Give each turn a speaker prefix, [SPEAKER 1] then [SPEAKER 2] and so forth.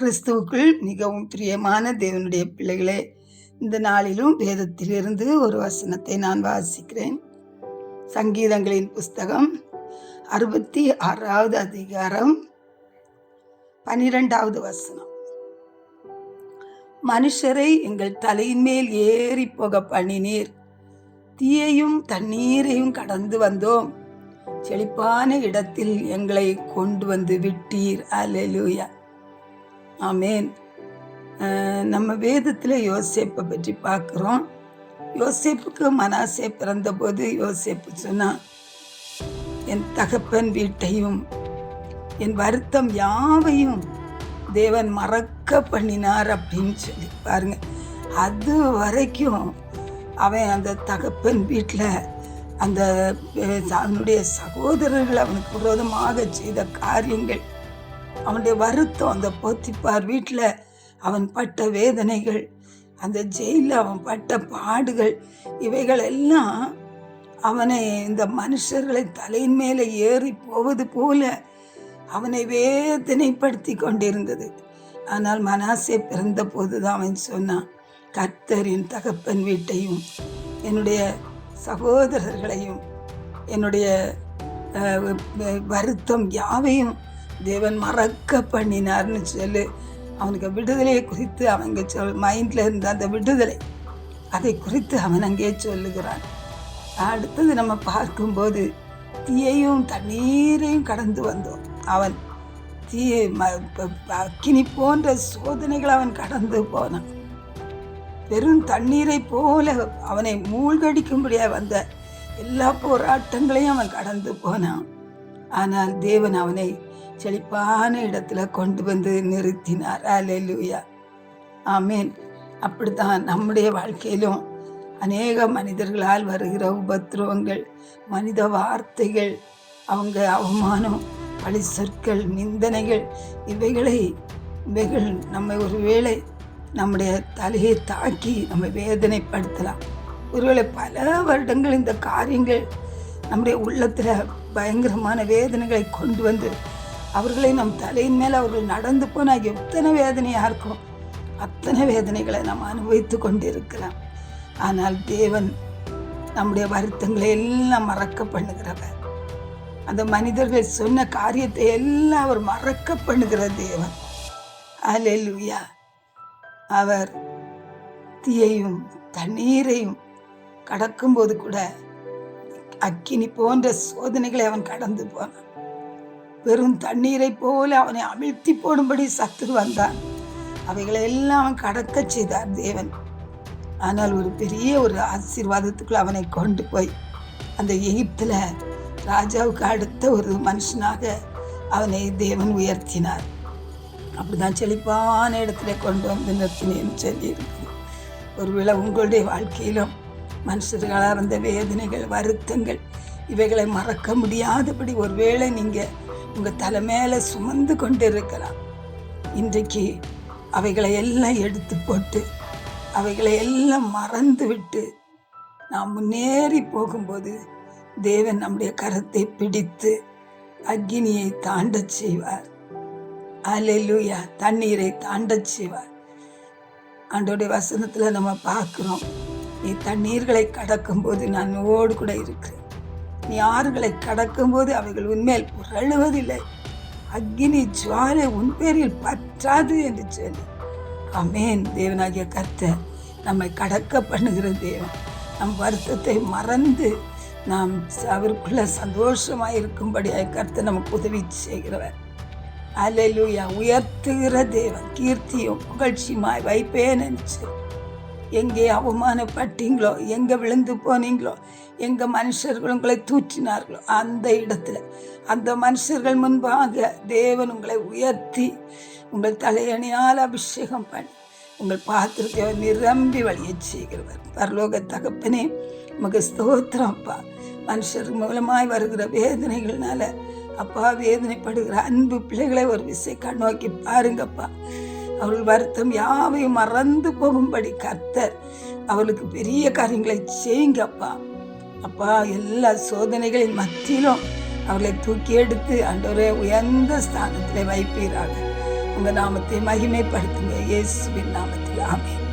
[SPEAKER 1] கிறிஸ்துவுக்குள் மிகவும் பிரியமான தேவனுடைய பிள்ளைகளே இந்த நாளிலும் வேதத்திலிருந்து ஒரு வசனத்தை நான் வாசிக்கிறேன். சங்கீதங்களின் புஸ்தகம் அறுபத்தி ஆறாவது அதிகாரம் பனிரெண்டாவது வசனம். மனுஷரை எங்கள் தலையின் மேல் ஏறி போக பண்ணினீர். தீயையும் தண்ணீரையும் கடந்து வந்தோம். செழிப்பான இடத்தில் எங்களை கொண்டு வந்து விட்டீர். அலலூயா ஆமேன். நம்ம வேதத்தில் யோசேப்பை பற்றி பார்க்குறோம். யோசேப்புக்கு மனாசே பிறந்தபோது யோசேப்பு சொன்னான் என் தகப்பன் வீட்டையும் என் வருத்தம் யாவையும் தேவன் மறக்க பண்ணினார் அப்படின்னு சொல்லி பாருங்க. அது வரைக்கும் அவன் அந்த தகப்பன் வீட்டில் அந்த அவனுடைய சகோதரர்கள் அவனுக்கு விரோதமாக செய்த காரியங்கள் அவனுடைய வருத்தம் அந்த போத்திப்பார் வீட்டில் அவன் பட்ட வேதனைகள் அந்த ஜெயிலில் அவன் பட்ட பாடுகள் இவைகள் எல்லாம் அவனை இந்த மனுஷர்களை தலையின் மேலே ஏறி போவது போல அவனை வேதனைப்படுத்தி கொண்டிருந்தது. ஆனால் மனாசே பிறந்த போதுதான் அவன் சொன்னான் கர்த்தரின் தகப்பன் வீட்டையும் என்னுடைய சகோதரர்களையும் என்னுடைய வருத்தம் யாவையும் தேவன் மறக்க பண்ணினார்னு சொல்லி. அவனுக்கு விடுதலையை குறித்து அவங்க சொல் மைண்டில் இருந்த அந்த விடுதலை அதை குறித்து அவன் அங்கே சொல்லுகிறான். அடுத்தது நம்ம பார்க்கும்போது தீயையும் தண்ணீரையும் கடந்து வந்தோம். அவன் தீய ம- அக்கினி போன்ற சோதனைகள் அவன் கடந்து போனான். வெறும் தண்ணீரை போல அவனை மூழ்கடிக்கும்படியாக வந்த எல்லா போராட்டங்களையும் அவன் கடந்து போனான். ஆனால் தேவன் அவனை செழிப்பான இடத்துல கொண்டு வந்து நிறுத்தினார். அல்லேலூயா ஆமேன். அப்படித்தான் நம்முடைய வாழ்க்கையிலும் அநேக மனிதர்களால் வருகிற உபத்திரவங்கள் மனித வார்த்தைகள் அவங்க அவமானம் பழி சொற்கள் நிந்தனைகள் இவைகளை இவைகள் நம்மை ஒருவேளை நம்முடைய தலையை தாக்கி நம்மை வேதனைப்படுத்தலாம். ஒருவேளை பல வருடங்கள் இந்த காரியங்கள் நம்முடைய உள்ளத்தில் பயங்கரமான வேதனைகளை கொண்டு வந்து அவர்களை நம் தலையின் மேல் அவர்கள் நடந்து போனால் எத்தனை வேதனையாக இருக்கும். அத்தனை வேதனைகளை நாம் அனுபவித்து கொண்டிருக்கிறோம் ஆனால் தேவன் நம்முடைய வருத்தங்களை எல்லாம் மறக்க பண்ணுகிறவர். அந்த மனிதர்கள் சொன்ன காரியத்தை எல்லாம் அவர் மறக்க பண்ணுகிற தேவன். அல்லேலூயா அவர் தீயையும் தண்ணீரையும் கடக்கும்போது கூட அக்கினி போன்ற சோதனைகளை அவன் கடந்து போனான். வெறும் தண்ணீரை போல அவனை அமிழ்த்தி போடும்படி சத்துரு வந்தான். அவைகளை எல்லாம் கடக்க செய்தார் தேவன். ஆனால் ஒரு பெரிய ஒரு ஆசீர்வாதத்துக்குள் அவனை கொண்டு போய் அந்த எகிப்தில் ராஜாவுக்கு அடுத்த ஒரு மனுஷனாக அவனை தேவன் உயர்த்தினார். அப்படிதான் செழிப்பான இடத்துல கொண்டு வந்து நிறுத்தினேன்னு சொல்லியிருக்கு ஒருவேளை உங்களுடைய வாழ்க்கையிலும் மனுஷர்களால் இருந்த வேதனைகள் வருத்தங்கள் இவைகளை மறக்க முடியாதபடி ஒருவேளை நீங்கள் உங்கள் தலை மேலே சுமந்து கொண்டு இருக்கலாம் இன்றைக்கு அவைகளை எல்லாம் எடுத்து போட்டு அவைகளை எல்லாம் மறந்து விட்டு நாம் முன்னேறி போகும்போது தேவன் நம்முடைய கரத்தை பிடித்து அக்னியை தாண்டச் செய்வார். அல்லேலூயா தண்ணீரை தாண்டச் செய்வார். ஆண்டோடைய வசனத்தில் நம்ம பார்க்குறோம் நீ தண்ணீர்களை கடக்கும்போது நான் ஓடு கூட இருக்கிறேன். நீ ஆறுகளை கடக்கும்போது அவைகள் உன்மேல் புரளுவதில்லை. அக்னி ஜுவாலை உன் பேரில் பற்றாது என்று சொல்லி. அமேன் தேவனாகிய கத்த நம்மை கடக்க பண்ணுகிற தேவன் நம் வருத்தத்தை மறந்து நாம் அவருக்குள்ள சந்தோஷமாக இருக்கும்படியாக கருத்தை நமக்கு உதவி செய்கிறவர். அலலுயா உயர்த்துகிற தேவன் கீர்த்தியும் புகழ்ச்சியுமாய் வைப்பேன் என்று எங்கே அவமானப்பட்டீங்களோ எங்கே விழுந்து போனீங்களோ எங்கே மனுஷர்கள் உங்களை தூற்றினார்களோ அந்த இடத்துல அந்த மனுஷர்கள் முன்பாக தேவன் உங்களை உயர்த்தி உங்கள் தலையணியால் அபிஷேகம் பண்ணி உங்கள் பாத்திரத்தை நிரம்பி வழிய செய்கிறவர். பரலோக தகப்பனே உமக்கு ஸ்தோத்திரம் அப்பா. மனுஷர் மூலமாய் வருகிற வேதனைகள்னால அப்பா வேதனைப்படுகிற அன்பு பிள்ளைகளை ஒரு விசை கண்ணோக்கி பாருங்கப்பா. அவர்கள் வருத்தம் யாவையும் மறந்து போகும்படி கர்த்தர் அவளுக்கு பெரிய காரியங்களை செய்யுங்கப்பா அப்பா. எல்லா சோதனைகளின் மத்தியிலும் அவளை தூக்கி எடுத்து ஆண்டவரே உயர்ந்த ஸ்தானத்தில் வைப்பீராக. உங்கள் நாமத்தை மகிமைப்படுத்துங்க. இயேசுவின் நாமத்தில். ஆமென்.